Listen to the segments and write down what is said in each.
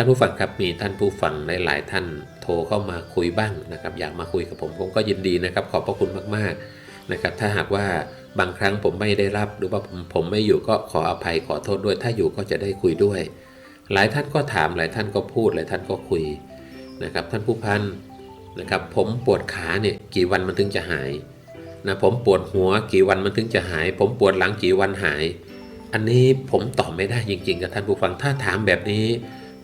ท่านผู้ฟังครับมีท่านผู้ฟังหลายๆท่านโทรเข้ามาคุยบ้างนะครับ อยากมาคุยกับผมผมก็ยินดีนะครับ ขอบพระคุณมากๆนะครับ ถ้าหากว่าบางครั้งผมไม่ได้รับหรือว่าผมผมไม่อยู่ก็ขออภัยขอโทษด้วย ถ้าอยู่ก็จะได้คุยด้วย หลายท่านก็ถามหลายท่านก็พูดหลายท่านก็คุยนะครับ ท่านผู้พันนะครับ ผมปวดขาเนี่ยกี่วันมันถึงจะหายนะผมปวดหัวกี่วันมันถึงจะหาย ผมปวดหลังกี่วันหาย อันนี้ผมตอบไม่ได้จริงๆกับท่านผู้ฟังถ้าถามแบบนี้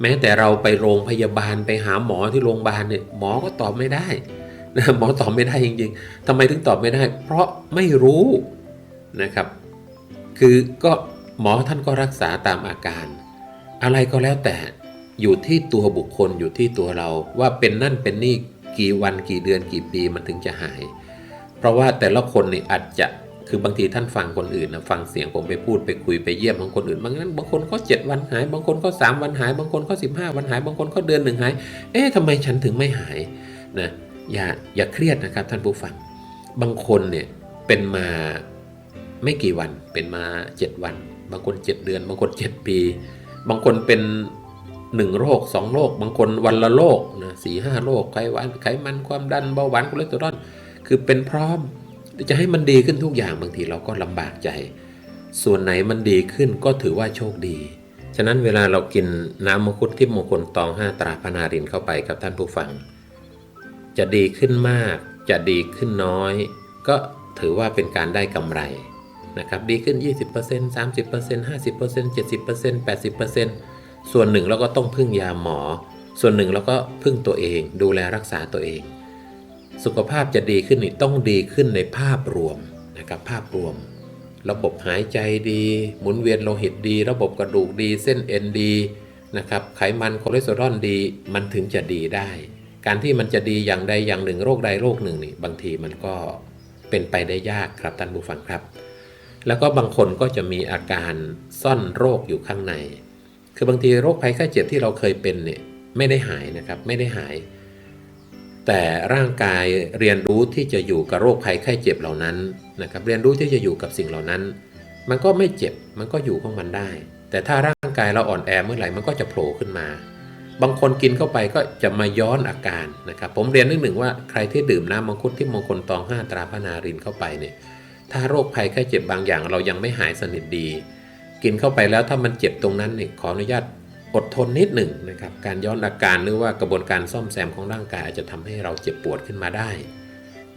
แม้แต่เราไปโรงพยาบาลไปหาหมอที่โรงพยาบาลเนี่ยหมอก็ตอบไม่ได้นะหมอตอบไม่ได้จริงๆทำไมถึงตอบไม่ได้ เพราะไม่รู้นะครับ คือก็หมอท่านก็รักษาตามอาการ อะไรก็แล้วแต่อยู่ที่ตัวบุคคลอยู่ที่ตัวเราว่าเป็นนั่นเป็นนี่กี่วันกี่เดือนกี่ปีมันถึงจะหาย เพราะว่าแต่ละคนนี่อาจจะ คือบางทีท่านฟังคนอื่นนะฟังเสียงผมไปพูดไปคุยไปเยี่ยมของคนอื่นบางนั้นบางคนก็เจ็ดวันหาย บางคนก็สามวันหาย บางคนก็สิบห้าวันหาย บางคนก็เดือนหนึ่งหาย เอ๊ะทำไมฉันถึงไม่หายนะอย่าอย่าเครียดนะครับท่านผู้ฟัง บางคนเนี่ยเป็นมาไม่กี่วันเป็นมาเจ็ดวัน บางคนเจ็ดเดือน บางคนเจ็ดปี บางคนเป็นหนึ่งโรคสองโรค บางคนวันละโรคนะสี่ห้าโรคไขวานไขมันความดันเบาหวานคอเลสเตอรอลคือเป็นพร้อม จะให้มันดีขึ้นทุกอย่างบางทีเราก็ลำบากใจ ส่วนไหนมันดีขึ้นก็ถือว่าโชคดี ฉะนั้นเวลาเรากินน้ำมังคุดที่มงคลตองห้าตราพนารินเข้าไปกับท่านผู้ฟัง จะดีขึ้นมาก จะดีขึ้นน้อย ก็ถือว่าเป็นการได้กำไรนะครับดีขึ้น 20% 30% 50% 70% 80%ส่วนหนึ่งเราก็ต้องพึ่งยาหมอ ส่วนหนึ่งเราก็พึ่งตัวเอง ดูแลรักษาตัวเอง สุขภาพจะดีขึ้นนี่ต้องดีขึ้นในภาพรวมนะครับภาพรวม ระบบหายใจดี หมุนเวียนโลหิตดี ระบบกระดูกดี เส้นเอ็นดีนะครับไขมันคอเลสเตอรอลดีมันถึงจะดีได้ การที่มันจะดีอย่างใดอย่างหนึ่งโรคใดโรคหนึ่งนี่บางทีมันก็เป็นไปได้ยากครับท่านผู้ฟังครับ แล้วก็บางคนก็จะมีอาการซ่อนโรคอยู่ข้างใน คือบางทีโรคภัยไข้เจ็บที่เราเคยเป็นเนี่ยไม่ได้หายนะครับไม่ได้หาย แต่ร่างกายเรียนรู้ที่จะอยู่กับโรคภัยไข้เจ็บเหล่านั้นนะครับเรียนรู้ที่จะอยู่กับสิ่งเหล่านั้น มันก็ไม่เจ็บมันก็อยู่ของมันได้ แต่ถ้าร่างกายเราอ่อนแอเมื่อไหร่มันก็จะโผล่ขึ้นมา บางคนกินเข้าไปก็จะมาย้อนอาการนะครับผมเรียนนิดหนึ่งว่าใครที่ดื่มน้ำมังคุดที่มงคลตองห้าตราพนารินเข้าไปเนี่ยถ้าโรคภัยไข้เจ็บบางอย่างเรายังไม่หายสนิทดี กินเข้าไปแล้วถ้ามันเจ็บตรงนั้นเนี่ยขออนุญาต อดทนนิดหนึ่งนะครับ การย้อนอาการหรือว่ากระบวนการซ่อมแซมของร่างกายอาจจะทำให้เราเจ็บปวดขึ้นมาได้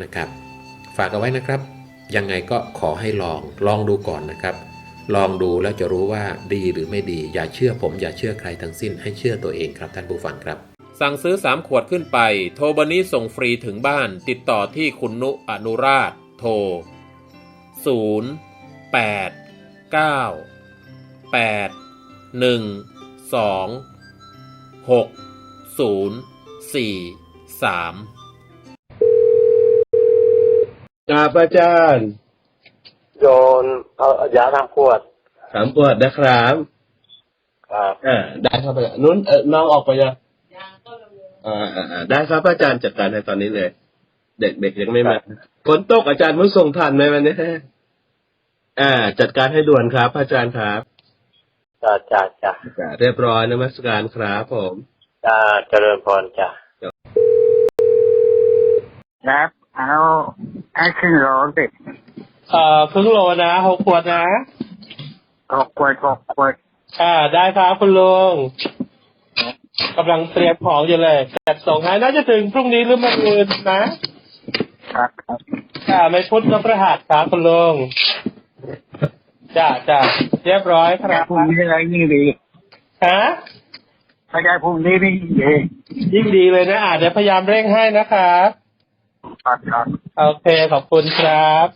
นะครับ ฝากเอาไว้นะครับ ยังไงก็ขอให้ลองลองดูก่อนนะครับ ลองดูแล้วจะรู้ว่าดีหรือไม่ดี อย่าเชื่อผมอย่าเชื่อใครทั้งสิ้นให้เชื่อตัวเองครับท่านผู้ฟังครับ สั่งซื้อ 3 ขวดขึ้นไป โทรเบอร์นี้ส่งฟรีถึงบ้าน ติดต่อที่คุณนุอนุราช โทร 0 8 9 8 1 2 6 0 4 3ครับอาจารย์โยนเอายาทางขวดสามปวดนะครับครับอ่าได้ครับอาจารย์นุ่นเออน้องออกไปยังอ่าอ่าอ่าได้ครับอาจารย์จัดการในตอนนี้เลย เด็กเด็กยังไม่มาฝนตกอาจารย์เพิ่งส่งทันไหมวันนี้อ่า จัดการให้ด่วนครับ อาจารย์ครับ จ้าจ้าจ้าอ่าเรียบร้อยนมัสการครับผมจ้าเจริญพรจ้าครับเอาให้ครึ่งโลสิเอ่อครึ่งโลนะหกขวดนะหกขวดหกขวดอ่าได้ครับคุณลุงกำลังเตรียมของอยู่เลยจัดส่งให้น่าจะถึงพรุ่งนี้หรือมะรืนนะ ครับครับอ่าไม่พุธก็ประหัสครับคุณลุง จ้าจ้าเรียบร้อยคถ้ารับพรุ่งนี้อะไรยิ่งดีฮะถ้าได้พรุ่งนี้นี่ยิ่งดียิ่งดีเลยนะอ่าเดี๋ยวพยายามเร่งให้นะครับ ครับครับ โอเค ขอบคุณครับ